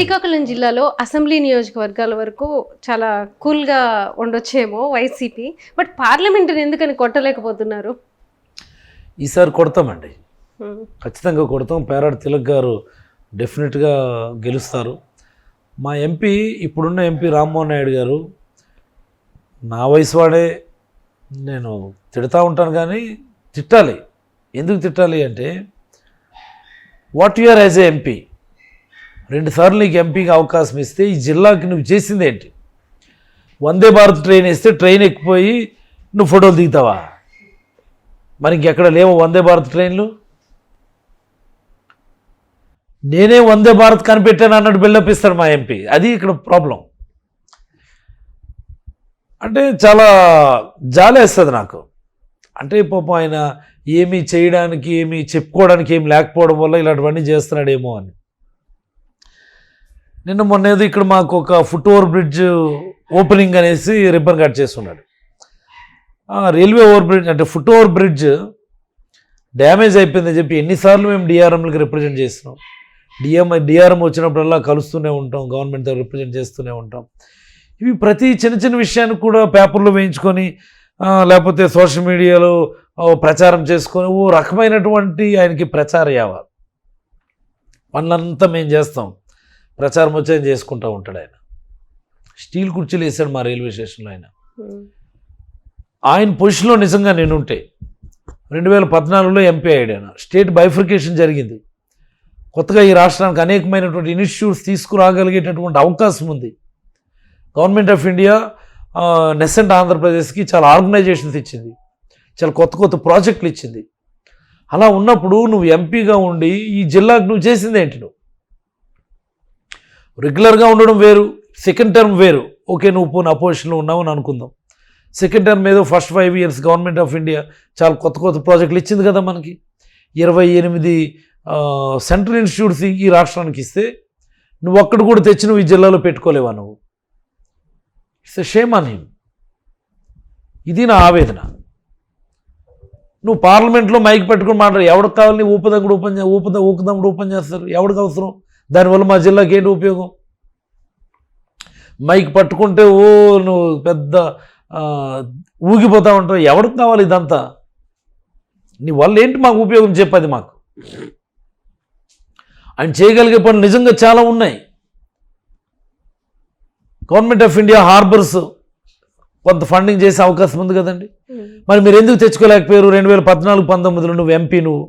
శ్రీకాకుళం జిల్లాలో అసెంబ్లీ నియోజకవర్గాల వరకు చాలా కూల్గా ఉండొచ్చేమో వైసీపీ. బట్ పార్లమెంటుని ఎందుకని కొట్టలేకపోతున్నారు? ఈసారి కొడతామండి. ఖచ్చితంగా కొడతాం. పేరాడు తిలక్ గారు డెఫినెట్గా గెలుస్తారు. మా ఎంపీ ఇప్పుడున్న ఎంపీ రామ్మోహన్ నాయుడు గారు నా వయసు వాడే నేను తిడతా ఉంటాను కానీ తిట్టాలి. ఎందుకు తిట్టాలి అంటే what you are as a MP? రెండుసార్లు నీకు ఎంపీకి అవకాశం ఇస్తే ఈ జిల్లాకి నువ్వు చేసింది ఏంటి? వందే భారత్ ట్రైన్ వేస్తే ట్రైన్ ఎక్కిపోయి నువ్వు ఫోటోలు దిగుతావా? మరి ఇంకెక్కడ లేవు వందే భారత్ ట్రైన్లు? నేనే వందే భారత్ కనిపెట్టాను అన్నట్టు బిల్డప్ ఇస్తాడు మా ఎంపీ. అది ఇక్కడ ప్రాబ్లం అంటే చాలా జాలేస్తుంది నాకు. అంటే పాపం ఆయన ఏమీ చేయడానికి ఏమీ చెప్పుకోవడానికి ఏమి లేకపోవడం వల్ల ఇలాంటివన్నీ చేస్తున్నాడేమో అని. నిన్న మొన్న ఏదో ఇక్కడ మాకు ఒక ఫుట్ ఓవర్ బ్రిడ్జ్ ఓపెనింగ్ అనేసి రిబ్బన్ కట్ చేస్తున్నాడు. రైల్వే ఓవర్ బ్రిడ్జ్ అంటే ఫుట్ ఓవర్ బ్రిడ్జ్ డ్యామేజ్ అయిపోయిందని చెప్పి ఎన్నిసార్లు మేము డిఆర్ఎంలకు రిప్రజెంట్ చేస్తున్నాం. డిఎం డిఆర్ఎం వచ్చినప్పుడల్లా కలుస్తూనే ఉంటాం గవర్నమెంట్ దగ్గర రిప్రజెంట్ చేస్తూనే ఉంటాం. ఇవి ప్రతి చిన్న చిన్న విషయాన్ని కూడా పేపర్లో వేయించుకొని లేకపోతే సోషల్ మీడియాలో ప్రచారం చేసుకొని ఓ రకమైనటువంటి ఆయనకి ప్రచార యావ పనులంతా మేము చేస్తాం. ప్రచారం వచ్చి చేసుకుంటూ ఉంటాడు ఆయన. స్టీల్ కుర్చీలు వేసాడు మా రైల్వే స్టేషన్లో ఆయన. ఆయన పొజిషన్లో నిజంగా నేనుంటే రెండు వేల పద్నాలుగులో ఎంపీ అయ్యాడు ఆయన. స్టేట్ బైఫర్కేషన్ జరిగింది. కొత్తగా ఈ రాష్ట్రానికి అనేకమైనటువంటి ఇనిష్యూట్స్ తీసుకురాగలిగేటటువంటి అవకాశం ఉంది. గవర్నమెంట్ ఆఫ్ ఇండియా నెసెంట్ ఆంధ్రప్రదేశ్కి చాలా ఆర్గనైజేషన్స్ ఇచ్చింది. చాలా కొత్త కొత్త ప్రాజెక్టులు ఇచ్చింది. అలా ఉన్నప్పుడు నువ్వు ఎంపీగా ఉండి ఈ జిల్లాకు నువ్వు చేసింది ఏంటి నువ్వు? రెగ్యులర్గా ఉండడం వేరు సెకండ్ టర్మ్ వేరు. ఓకే నువ్వు పోనీ అపోజిషన్లో ఉన్నావు అని అనుకుందాం. సెకండ్ టర్మ్ ఏదో first five years government of India చాలా కొత్త కొత్త ప్రాజెక్టులు ఇచ్చింది కదా మనకి. ఇరవై ఎనిమిది సెంట్రల్ ఇన్స్టిట్యూట్స్ ఈ రాష్ట్రానికి ఇస్తే నువ్వు ఒక్కడు కూడా తెచ్చి నువ్వు ఈ జిల్లాలో పెట్టుకోలేవా నువ్వు? ఇట్స్ షేమ్ అని ఇది నా ఆవేదన. నువ్వు పార్లమెంట్లో మైక్ పెట్టుకుని మాట్లాడు. ఎవడికి కావాలి? నీ ఊపదగ్గుడు ఓపెన్ చే ఊపద ఊకదమ్ముడు ఓపెన్ చేస్తారు. ఎవరికి అవసరం? దానివల్ల మా జిల్లాకి ఏంటి ఉపయోగం? మైక్ పట్టుకుంటే ఓ నువ్వు పెద్ద ఊగిపోతా ఉంటావు. ఎవరికి కావాలి ఇదంతా? నీ వల్ల ఏంటి మాకు ఉపయోగం చెప్పది మాకు? ఆయన చేయగలిగే పనులు నిజంగా చాలా ఉన్నాయి. గవర్నమెంట్ ఆఫ్ ఇండియా హార్బర్స్ కొంత ఫండింగ్ చేసే అవకాశం ఉంది కదండి. మరి మీరు ఎందుకు తెచ్చుకోలేకపోయారు? రెండు వేల పద్నాలుగు పంతొమ్మిదిలో నువ్వు ఎంపీ నువ్వు.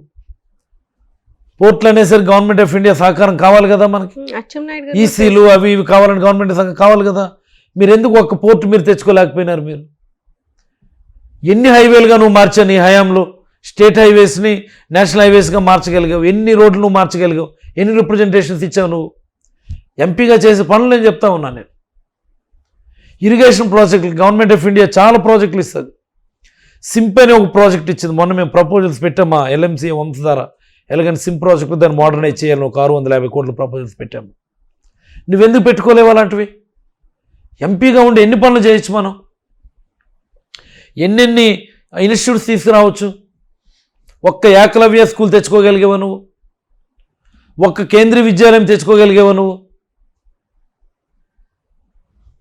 పోర్ట్లు అనేసరికి గవర్నమెంట్ ఆఫ్ ఇండియా సహకారం కావాలి కదా మనకి? ఈసీలు అవి ఇవి కావాలని గవర్నమెంట్ సంఘం కావాలి కదా? మీరు ఎందుకు ఒక్క పోర్ట్ మీరు తెచ్చుకోలేకపోయినారు మీరు? ఎన్ని హైవేలుగా నువ్వు మార్చావు నీ హయాంలో? స్టేట్ హైవేస్ని నేషనల్ హైవేస్గా మార్చగలిగావు. ఎన్ని రోడ్లు నువ్వు మార్చగలిగావు? ఎన్ని రిప్రజెంటేషన్స్ ఇచ్చావు నువ్వు? ఎంపీగా చేసే పనులు నేను చెప్తా ఉన్నాను నేను. ఇరిగేషన్ ప్రాజెక్టులు గవర్నమెంట్ ఆఫ్ ఇండియా చాలా ప్రాజెక్టులు ఇస్తుంది. సింప్ అనే ఒక ప్రాజెక్ట్ ఇచ్చింది. మొన్న మేము ప్రపోజల్స్ పెట్టామా ఎల్ఎంసీ వంశధార. ఎలాగని సిమ్ ప్రాజెక్టు దాన్ని మోడర్నైజ్ చేయాలి ఒక ఆరు వందల యాభై కోట్ల ప్రపోజల్స్ పెట్టాము. నువ్వెందుకు పెట్టుకోలేవు అలాంటివి? ఎంపీగా ఉండి ఎన్ని పనులు చేయొచ్చు మనం? ఎన్నెన్ని ఇన్స్టిట్యూట్స్ తీసుకురావచ్చు? ఒక్క ఏకలవ్య స్కూల్ తెచ్చుకోగలిగేవా నువ్వు? ఒక్క కేంద్రీయ విద్యాలయం తెచ్చుకోగలిగేవా నువ్వు?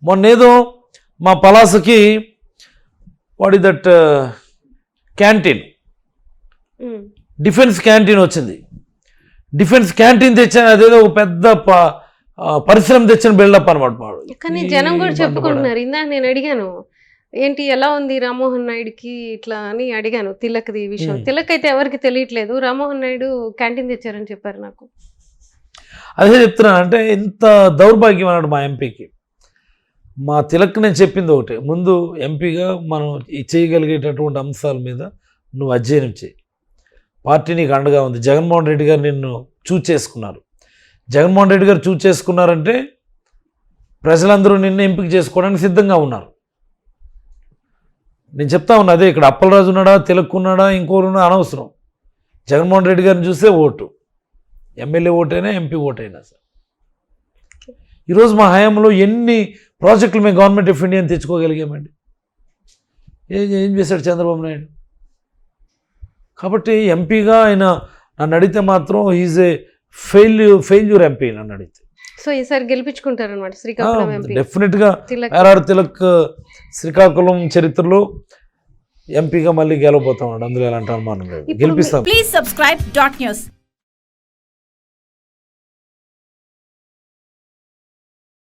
మొన్నేదో మా పలాసకి వాడి that uh, canteen defence canteen వచ్చింది. డిఫెన్స్ క్యాంటీన్ తెచ్చాను అదేదో ఒక పెద్ద పరిశ్రమ తెచ్చిన బిల్డప్ అనమాట కానీ జనం కూడా. చెప్పుకుంటున్నారు. ఇందాక నేను అడిగాను ఏంటి ఎలా ఉంది రామ్మోహన్ నాయుడుకి ఇట్లా అని అడిగాను తిలక్ది విషయం. తిలక్ అయితే ఎవరికి తెలియట్లేదు రామ్మోహన్ నాయుడు క్యాంటీన్ తెచ్చారని చెప్పారు నాకు. అదే చెప్తున్నాను అంటే ఎంత దౌర్భాగ్యం అన్నాడు మా ఎంపీకి. మా తిలక్ నేను చెప్పింది ఒకటే ముందు ఎంపీగా మనం చేయగలిగేటటువంటి అంశాల మీద నువ్వు అధ్యయనం చేయి. పార్టీ నీకు అండగా ఉంది. జగన్మోహన్ రెడ్డి గారు నిన్ను చూజ్ చేసుకున్నారు. జగన్మోహన్ రెడ్డి గారు చూజ్ చేసుకున్నారంటే ప్రజలందరూ నిన్ను ఎంపిక చేసుకోవడానికి సిద్ధంగా ఉన్నారు. నేను చెప్తా ఉన్నా అదే ఇక్కడ అప్పలరాజు ఉన్నాడా తిలక్కున్నాడా ఇంకోరు అనవసరం. జగన్మోహన్ రెడ్డి గారిని చూస్తే ఓటు. ఎమ్మెల్యే ఓటైనా ఎంపీ ఓటైనా సార్. ఈరోజు మా హయాంలో ఎన్ని ప్రాజెక్టులు మేము గవర్నమెంట్ ఆఫ్ ఇండియాని తెచ్చుకోగలిగామండి? ఏం ఏం చేశాడు చంద్రబాబు నాయుడు? కాబట్టి ఎంపీగా ఆయన నన్ను అడిగితే మాత్రం is a failure failure MP నన్ను అడిగితే. సో ఈసారి గెలిపించుకుంటారు అనమాట శ్రీకాకుళం ఎంపీ డెఫినెట్గా తిలక్. ఏరాడు తిలక్ శ్రీకాకుళం చరిత్రలో ఎంపీగా మళ్ళీ గెలవబోతాం అందులో ఎలాంటి అనుమానం లేదు. గెలిపిస్తాం. Please subscribe dot news.